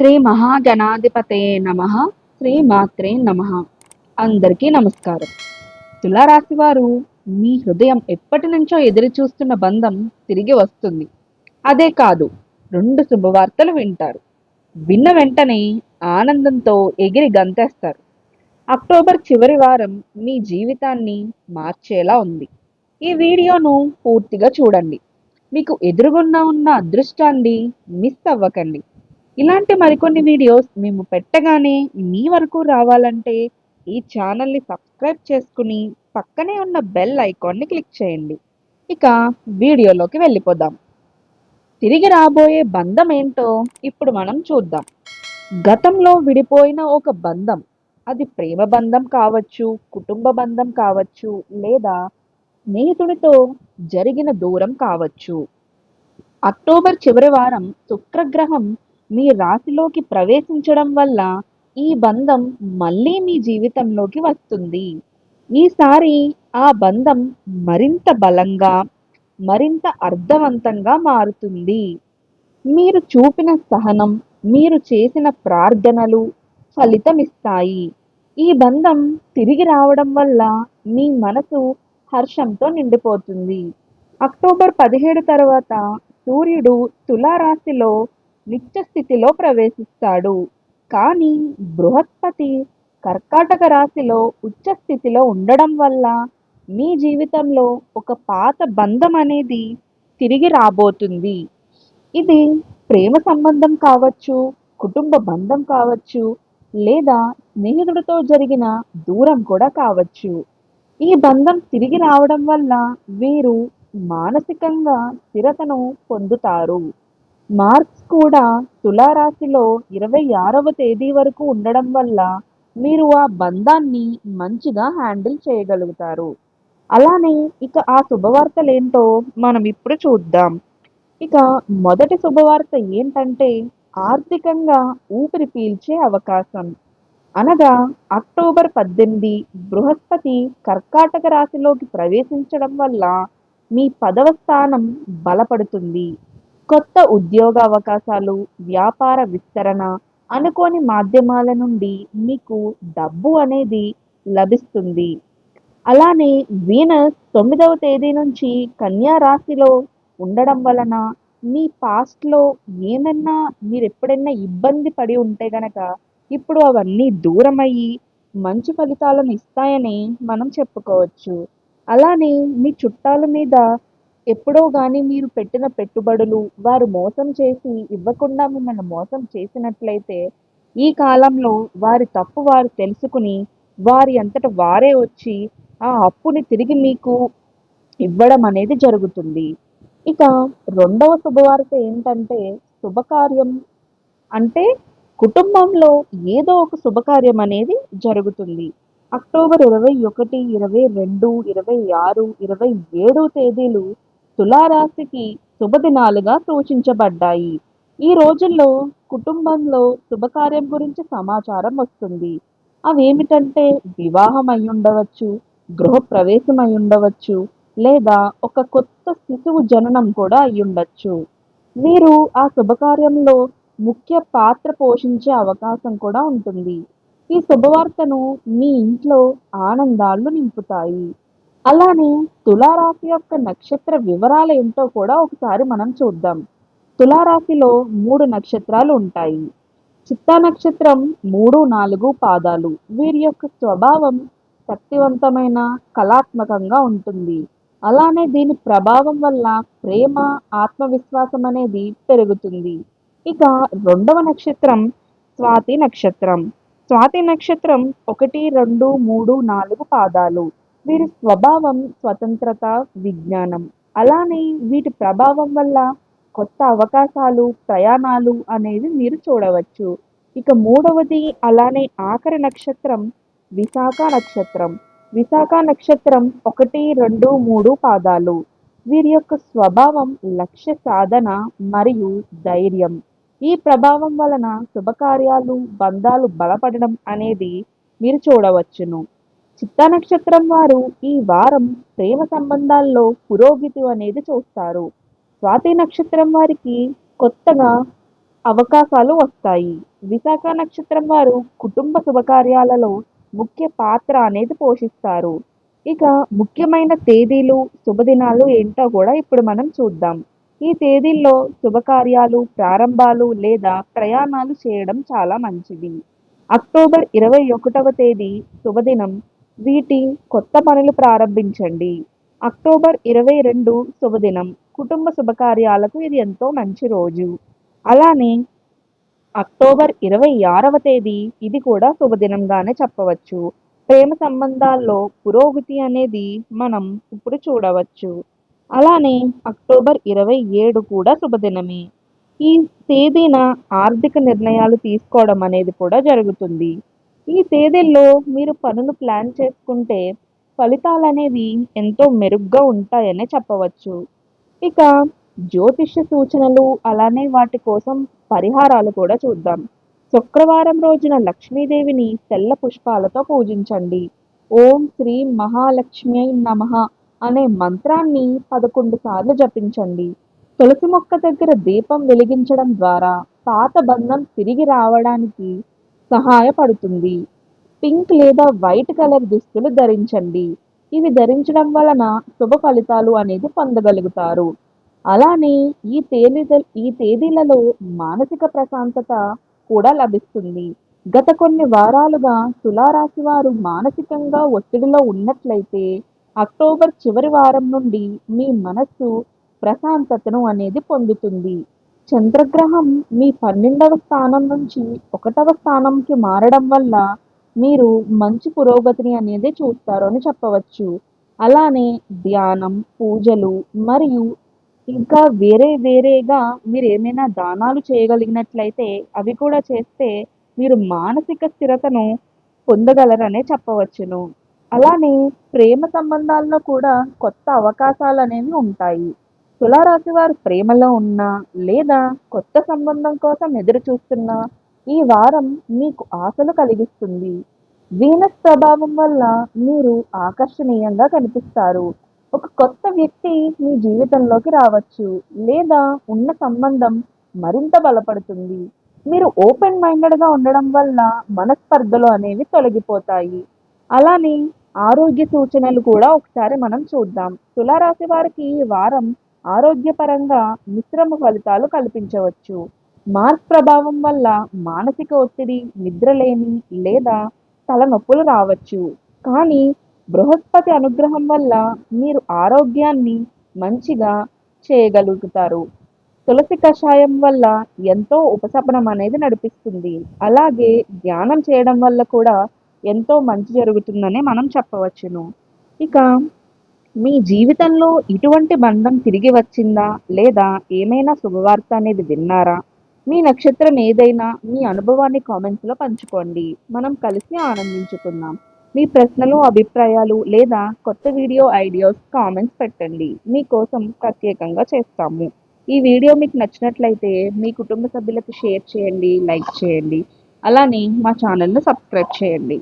శ్రీ మహాగణాధిపతే నమ. శ్రీ మాత్రే నమ. అందరికీ నమస్కారం. తులారాశి వారు మీ హృదయం ఎప్పటి నుంచో ఎదురు చూస్తున్న బంధం తిరిగి వస్తుంది. అదే కాదు రెండు శుభవార్తలు వింటారు. విన్న వెంటనే ఆనందంతో ఎగిరి గంతేస్తారు. అక్టోబర్ చివరి వారం మీ జీవితాన్ని మార్చేలా ఉంది. ఈ వీడియోను పూర్తిగా చూడండి. మీకు ఎదురుగున్న ఉన్న అదృష్టాన్ని మిస్ అవ్వకండి. ఇలాంటి మరికొన్ని వీడియోస్ మేము పెట్టగానే మీ వరకు రావాలంటే ఈ ఛానల్ని సబ్స్క్రైబ్ చేసుకుని పక్కనే ఉన్న బెల్ ఐకాన్ని క్లిక్ చేయండి. ఇక వీడియోలోకి వెళ్ళిపోదాం. తిరిగి రాబోయే బంధం ఏంటో ఇప్పుడు మనం చూద్దాం. గతంలో విడిపోయిన ఒక బంధం. అది ప్రేమ బంధం కావచ్చు కుటుంబ బంధం కావచ్చు లేదా స్నేహితుడితో జరిగిన దూరం కావచ్చు. అక్టోబర్ చివరి వారం శుక్రగ్రహం మీ రాశిలోకి ప్రవేశించడం వల్ల ఈ బంధం మళ్ళీ మీ జీవితంలోకి వస్తుంది. ఈసారి ఆ బంధం మరింత బలంగా మరింత అర్థవంతంగా మారుతుంది. మీరు చూపిన సహనం మీరు చేసిన ప్రార్థనలు ఫలితమిస్తాయి. ఈ బంధం తిరిగి రావడం వల్ల మీ మనసు హర్షంతో నిండిపోతుంది. అక్టోబర్ పదిహేడు తర్వాత సూర్యుడు తులారాశిలో నిత్య స్థితిలో ప్రవేశిస్తాడు. కానీ బృహస్పతి కర్కాటక రాశిలో ఉచ్చ స్థితిలో ఉండడం వల్ల మీ జీవితంలో ఒక పాత బంధం అనేది తిరిగి రాబోతుంది. ఇది ప్రేమ సంబంధం కావచ్చు కుటుంబ బంధం కావచ్చు లేదా స్నేహితుడితో జరిగిన దూరం కూడా కావచ్చు. ఈ బంధం తిరిగి రావడం వల్ల వీరు మానసికంగా స్థిరతను పొందుతారు. మార్క్స్ కూడా తులారాశిలో ఇరవై ఆరవ తేదీ వరకు ఉండడం వల్ల మీరు ఆ బంధాన్ని మంచిగా హ్యాండిల్ చేయగలుగుతారు. అలానే ఇక ఆ శుభవార్తలు ఏంటో మనం ఇప్పుడు చూద్దాం. ఇక మొదటి శుభవార్త ఏంటంటే ఆర్థికంగా ఊపిరి పీల్చే అవకాశం. అనగా అక్టోబర్ పద్దెనిమిది బృహస్పతి కర్కాటక రాశిలోకి ప్రవేశించడం వల్ల మీ పదవ స్థానం బలపడుతుంది. కొత్త ఉద్యోగ అవకాశాలు వ్యాపార విస్తరణ అనుకోని మాధ్యమాల నుండి మీకు డబ్బు అనేది లభిస్తుంది. అలానే వీనస్ తొమ్మిదవ తేదీ నుంచి కన్యా రాశిలో ఉండడం వలన మీ పాస్ట్లో ఏమన్నా మీరు ఎప్పుడైనా ఇబ్బంది పడి ఉంటే గనక ఇప్పుడు అవన్నీ దూరమయ్యి మంచి ఫలితాలను ఇస్తాయని మనం చెప్పుకోవచ్చు. అలానే మీ చుట్టాల మీద ఎప్పుడో కానీ మీరు పెట్టిన పెట్టుబడులు వారు మోసం చేసి ఇవ్వకుండా మిమ్మల్ని మోసం చేసినట్లయితే ఈ కాలంలో వారి తప్పు వారు తెలుసుకుని వారి అంతట వారే వచ్చి ఆ అప్పుని తిరిగి మీకు ఇవ్వడం అనేది జరుగుతుంది. ఇక రెండవ శుభవార్త ఏంటంటే శుభకార్యం అంటే కుటుంబంలో ఏదో ఒక శుభకార్యం అనేది జరుగుతుంది. అక్టోబర్ ఇరవై ఒకటి ఇరవై రెండు ఇరవై ఆరు ఇరవై ఏడు తేదీలు తులారాశికి శుభదినాలుగా సూచించబడ్డాయి. ఈ రోజుల్లో కుటుంబంలో శుభకార్యం గురించి సమాచారం వస్తుంది. అవేమిటంటే వివాహం అయి ఉండవచ్చు గృహప్రవేశం అయి ఉండవచ్చు లేదా ఒక కొత్త శిశువు జననం కూడా అయి ఉండొచ్చు. మీరు ఆ శుభకార్యంలో ముఖ్య పాత్ర పోషించే అవకాశం కూడా ఉంటుంది. ఈ శుభవార్తను మీ ఇంట్లో ఆనందాలు నింపుతాయి. అలానే తులారాశి యొక్క నక్షత్ర వివరాలు ఏంటో కూడా ఒకసారి మనం చూద్దాం. తులారాశిలో మూడు నక్షత్రాలు ఉంటాయి. చిత్తా నక్షత్రం మూడు నాలుగు పాదాలు. వీరి యొక్క స్వభావం శక్తివంతమైన కళాత్మకంగా ఉంటుంది. అలానే దీని ప్రభావం వల్ల ప్రేమ ఆత్మవిశ్వాసం అనేది పెరుగుతుంది. ఇక రెండవ నక్షత్రం స్వాతి నక్షత్రం. స్వాతి నక్షత్రం ఒకటి రెండు మూడు నాలుగు పాదాలు. వీరి స్వభావం స్వతంత్రత విజ్ఞానం. అలానే వీటి ప్రభావం వల్ల కొత్త అవకాశాలు ప్రయాణాలు అనేవి మీరు చూడవచ్చు. ఇక మూడవది అలానే ఆఖరి నక్షత్రం విశాఖ నక్షత్రం. విశాఖ నక్షత్రం ఒకటి రెండు మూడు పాదాలు. వీరి యొక్క స్వభావం లక్ష్య సాధన మరియు ధైర్యం. ఈ ప్రభావం వలన శుభకార్యాలు బంధాలు బలపడడం అనేది మీరు చూడవచ్చును. చిత్తా నక్షత్రం వారు ఈ వారం ప్రేమ సంబంధాల్లో పురోగతి అనేది చూస్తారు. స్వాతి నక్షత్రం వారికి కొత్తగా అవకాశాలు వస్తాయి. విశాఖ నక్షత్రం వారు కుటుంబ శుభకార్యాలలో ముఖ్య పాత్ర అనేది పోషిస్తారు. ఇక ముఖ్యమైన తేదీలు శుభదినాలు ఏంటో కూడా ఇప్పుడు మనం చూద్దాం. ఈ తేదీల్లో శుభకార్యాలు ప్రారంభాలు లేదా ప్రయాణాలు చేయడం చాలా మంచిది. అక్టోబర్ ఇరవై ఒకటవ తేదీ శుభదినం. వీటి కొత్త పనులు ప్రారంభించండి. అక్టోబర్ ఇరవై రెండు శుభదినం. కుటుంబ శుభకార్యాలకు ఇది ఎంతో మంచి రోజు. అలానే అక్టోబర్ ఇరవై ఆరవ తేదీ ఇది కూడా శుభదినంగానే చెప్పవచ్చు. ప్రేమ సంబంధాల్లో పురోగతి అనేది మనం ఇప్పుడు చూడవచ్చు. అలానే అక్టోబర్ ఇరవై ఏడు కూడా శుభదినమే. ఈ తేదీన ఆర్థిక నిర్ణయాలు తీసుకోవడం అనేది కూడా జరుగుతుంది. ఈ తేదీల్లో మీరు పనులు ప్లాన్ చేసుకుంటే ఫలితాలు అనేవి ఎంతో మెరుగ్గా ఉంటాయనే చెప్పవచ్చు. ఇక జ్యోతిష్య సూచనలు అలానే వాటి కోసం పరిహారాలు కూడా చూద్దాం. శుక్రవారం రోజున లక్ష్మీదేవిని తెల్ల పుష్పాలతో పూజించండి. ఓం శ్రీ మహాలక్ష్మి నమః అనే మంత్రాన్ని పదకొండు సార్లు జపించండి. తులసి మొక్క దగ్గర దీపం వెలిగించడం ద్వారా పాత బంధం తిరిగి రావడానికి సహాయపడుతుంది. పింక్ లేదా వైట్ కలర్ దుస్తులు ధరించండి. ఇవి ధరించడం వలన శుభ ఫలితాలు అనేది పొందగలుగుతారు. అలానే ఈ తేదీ ఈ తేదీలలో మానసిక ప్రశాంతత కూడా లభిస్తుంది. గత కొన్ని వారాలుగా తులారాశి వారు మానసికంగా ఒత్తిడిలో ఉన్నట్లయితే అక్టోబర్ చివరి వారం నుండి మీ మనస్సు ప్రశాంతతను అనేది పొందుతుంది. చంద్రగ్రహం మీ పన్నెండవ స్థానం నుంచి ఒకటవ స్థానంకి మారడం వల్ల మీరు మంచి పురోగతిని అనేది చూస్తారు అని చెప్పవచ్చు. అలానే ధ్యానం పూజలు మరియు ఇంకా వేరే వేరేగా మీరు ఏమైనా దానాలు చేయగలిగినట్లయితే అవి కూడా చేస్తే మీరు మానసిక స్థిరతను పొందగలరనే చెప్పవచ్చును. అలానే ప్రేమ సంబంధాల్లో కూడా కొత్త అవకాశాలు అనేవి ఉంటాయి. తులారాశి వారు ప్రేమలో ఉన్నా లేదా కొత్త సంబంధం కోసం ఎదురు చూస్తున్నా ఈ వారం మీకు ఆశలు కలిగిస్తుంది. వీనస్ ప్రభావం వల్ల మీరు ఆకర్షణీయంగా కనిపిస్తారు. ఒక కొత్త వ్యక్తి మీ జీవితంలోకి రావచ్చు లేదా ఉన్న సంబంధం మరింత బలపడుతుంది. మీరు ఓపెన్ మైండెడ్గా ఉండడం వల్ల మనస్పర్ధలు అనేవి తొలగిపోతాయి. అలానే ఆరోగ్య సూచనలు కూడా ఒకసారి మనం చూద్దాం. తులారాశి వారికి ఈ వారం ఆరోగ్యపరంగా మిశ్రమ ఫలితాలు కల్పించవచ్చు. మార్స్ ప్రభావం వల్ల మానసిక ఒత్తిడి నిద్రలేమి లేదా తలనొప్పులు రావచ్చు. కానీ బృహస్పతి అనుగ్రహం వల్ల మీరు ఆరోగ్యాన్ని మంచిగా చేయగలుగుతారు. తులసి కషాయం వల్ల ఎంతో ఉపశమనం అనేది నడిపిస్తుంది. అలాగే ధ్యానం చేయడం వల్ల కూడా ఎంతో మంచి జరుగుతుందని మనం చెప్పవచ్చును. ఇక మీ జీవితంలో ఇటువంటి బంధం తిరిగి వచ్చిందా? లేదా ఏమైనా శుభవార్త అనేది విన్నారా? మీ నక్షత్రం ఏదైనా మీ అనుభవాన్ని కామెంట్స్లో పంచుకోండి. మనం కలిసి ఆనందించుకుందాం. మీ ప్రశ్నలు అభిప్రాయాలు లేదా కొత్త వీడియో ఐడియాస్ కామెంట్స్ పెట్టండి. మీకోసం ప్రత్యేకంగా చేస్తాము. ఈ వీడియో మీకు నచ్చినట్లయితే మీ కుటుంబ సభ్యులకు షేర్ చేయండి లైక్ చేయండి. అలానే మా ఛానల్ను సబ్స్క్రైబ్ చేయండి.